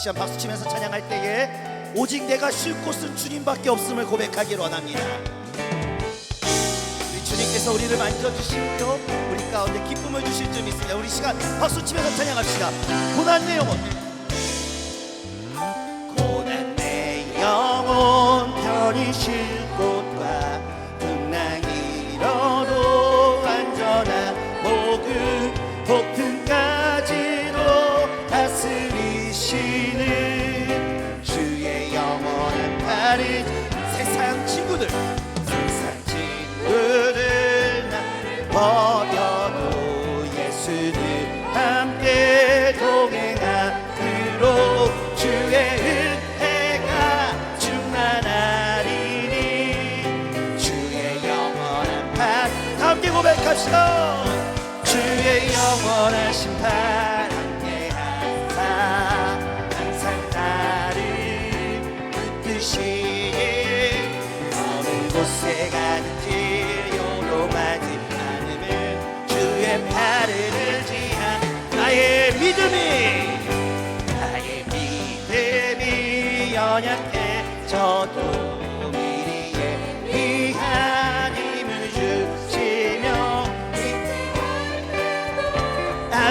시간 박수 치면서 찬양할 때에 오직 내가 쉴 곳은 주님밖에 없음을 고백하길 원합니다. 우리 주님께서 우리를 만져주시며 우리 가운데 기쁨을 주실 줄 믿습니다. 우리 시간 박수 치면서 찬양합시다. 고난 내 영혼 고난 내 영혼 편히 쉴곳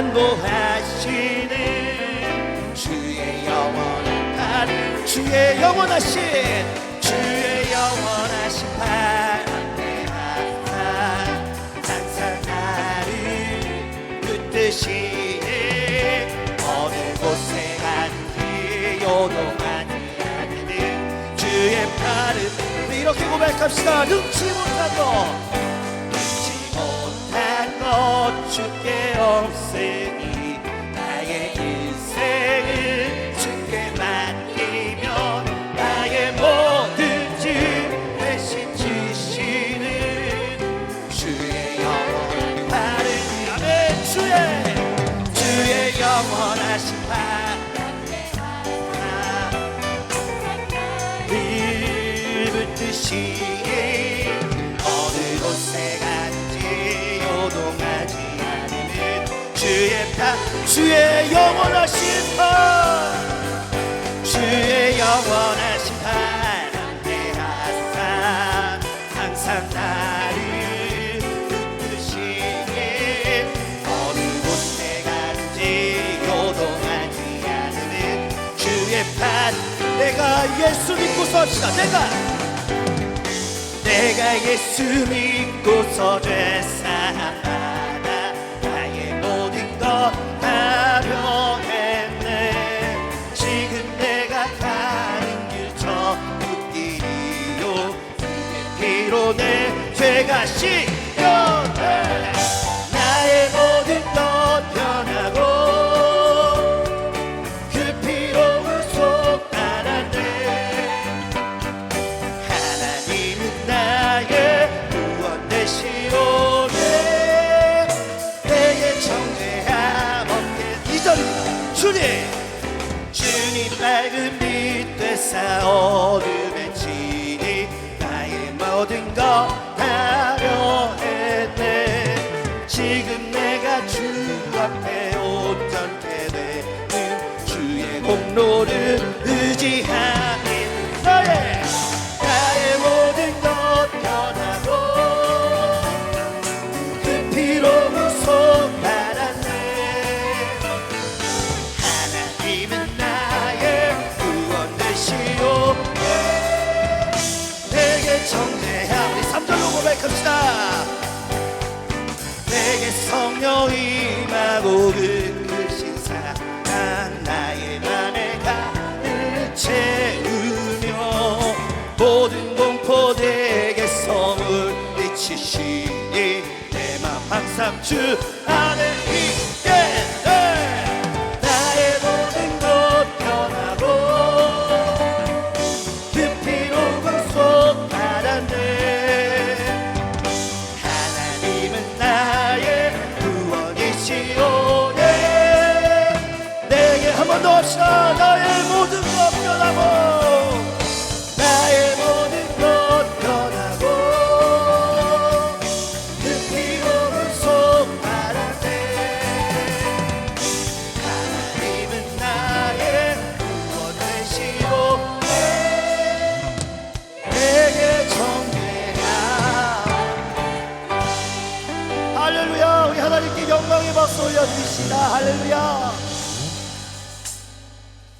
안보하시는 주의 영원한 팔 주의 영원하신 주의 영원하신 팔 항상 나를 붙드시니 어느 곳에 가든지 요동하지 않는 주의 우리 이렇게 고백합시다. 능치 못한 것 주께 없으 주의 영원하신 팔 주의 영원하신 팔 안내하사 항상 나를 붙드시니 어느 곳에 간지 요동하지 않으면 주의 팔 내가 예수 믿고 섭시다. 내가 내가 예수 믿고서 되사 피로 내 죄가 씻겨내. 나의 모든 것 변하고 그 피로 구속 받았네 하나님은 나의 구원 되시오네. 내게 정죄함 없게 이절입니다 주님 주님 밝은 빛 되사 어둠에 나의 모든 것 하려 했네 지금 내가 주 앞에 온전케 되는 주의 공로를 의지하니 나의 나의 모든 것 변하고 그 피로 주 안에 있게 돼. 나의 모든 것 변하고 구속 받았네 하나님은 나의 구원이시오 네. 내게 한 번더 합시다 나의 모든 올려드립시다. 할렐루야.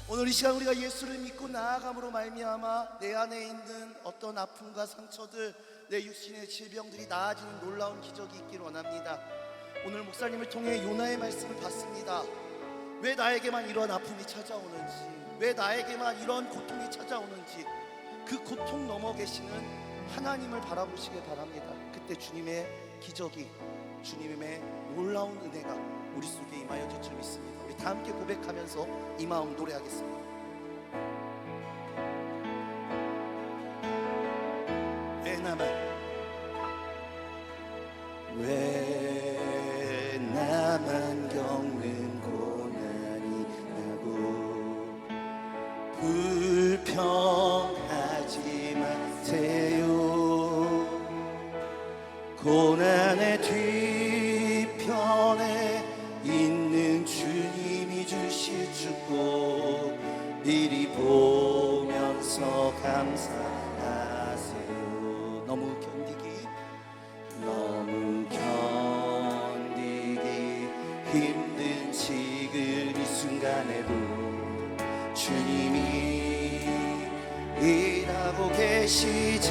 오늘 이 시간 우리가 예수를 믿고 나아감으로 말미암아 내 안에 있는 어떤 아픔과 상처들 내 육신의 질병들이 나아지는 놀라운 기적이 있기를 원합니다. 오늘 목사님을 통해 요나의 말씀을 봤습니다. 왜 나에게만 이런 아픔이 찾아오는지 왜 나에게만 이런 고통이 찾아오는지 그 고통 넘어 계시는 하나님을 바라보시길 바랍니다. 그때 주님의 기적이 주님의 놀라운 은혜가 우리 속에 임하여질 줄 믿습니다. 우리 다 함께 고백하면서 이 마음 노래하겠습니다. 왜 나만? 왜 미리 보면서 감사하세요. 너무 견디기. 너무 견디기. 힘든 지금 이 순간에도 주님이 일하고 계시잖아요.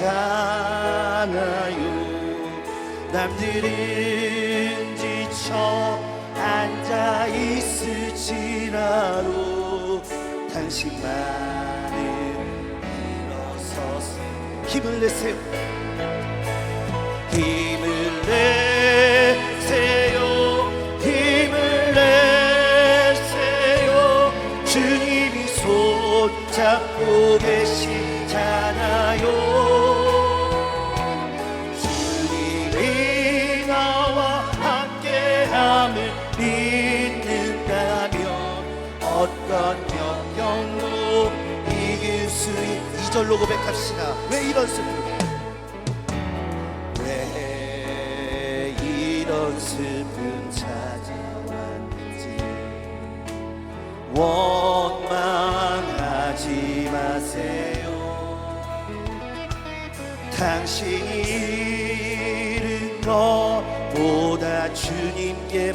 남들은 당신만은 일어서서 힘을 내세요. 힘을 내세요. 힘을 내세요. 주님이 손잡고 계시잖아요. 주 있... 2절로 고백합시다. 왜 이런 슬픔? 왜 이런 슬픔 찾아왔는지. 원망하지 마세요. 당신이 잃은 것보다 주님께 은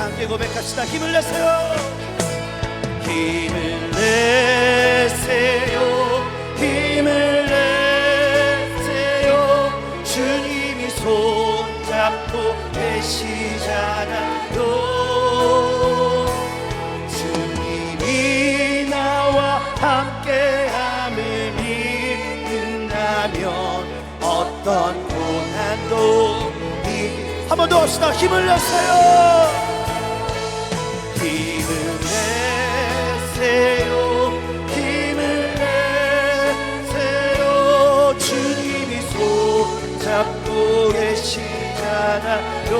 함께 고백합시다. 힘을 내세요. 힘을 내세요. 힘을 내세요. 주님이 손잡고 계시잖아요. 주님이 나와 함께함을 믿는다면 어떤 고난도 한번 더 합시다. 힘을 내세요 손잡고 계시잖아요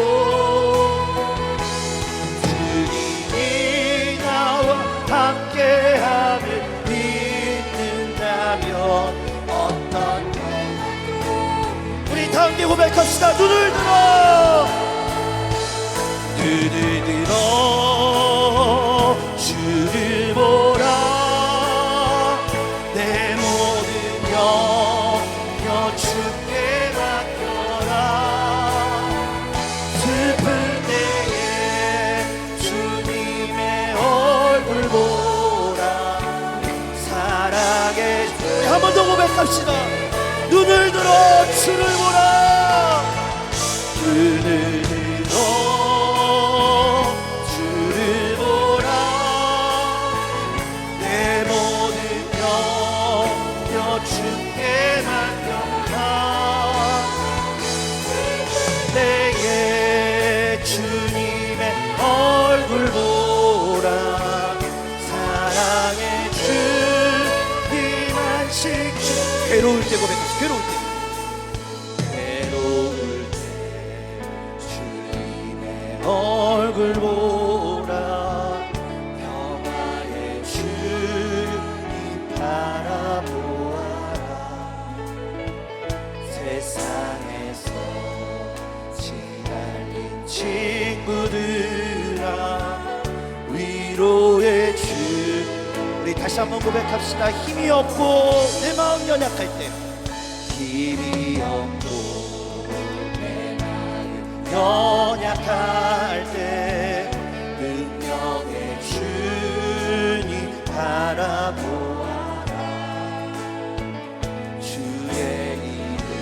주님이 나와 함께함을 믿는다면 어떤 우리 다 함께 고백합시다. 눈을 들어. 눈을 들어 더 고백합시다. 눈을 들어 주를 보라. 눈을 괴로울 때 고백하시 괴로울 때. 괴로울 때 주님의 얼굴 보라. 평화의 주님 바라보아라. 세상에서 지날린 친구들아 위로의 주. 우리 다시 한번 고백합시다. 힘이 없고 내마 음 연약할 때. 힘이 없고 연약할 때 능력의 주님 바라보아라. 주의 이름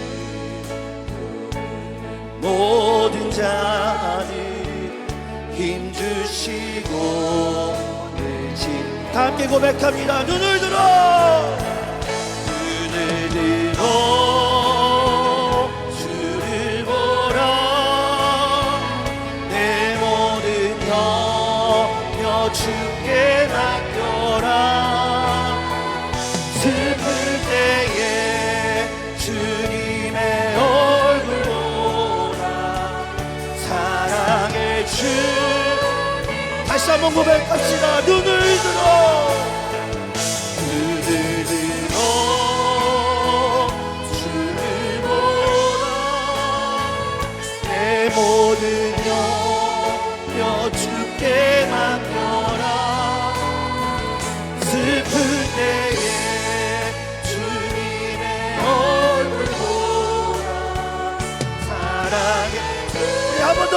모든 자들 힘 주시고 다 함께 고백합니다. 눈을 들어 주께 맡겨라 슬플 때에 주님의 얼굴 보라 사랑의 주 다시 한번 고백합시다. 눈을 들어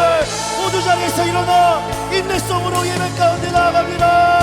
분들 모두 장에서 일어나 인내성으로 예배 가운데 나아갑니다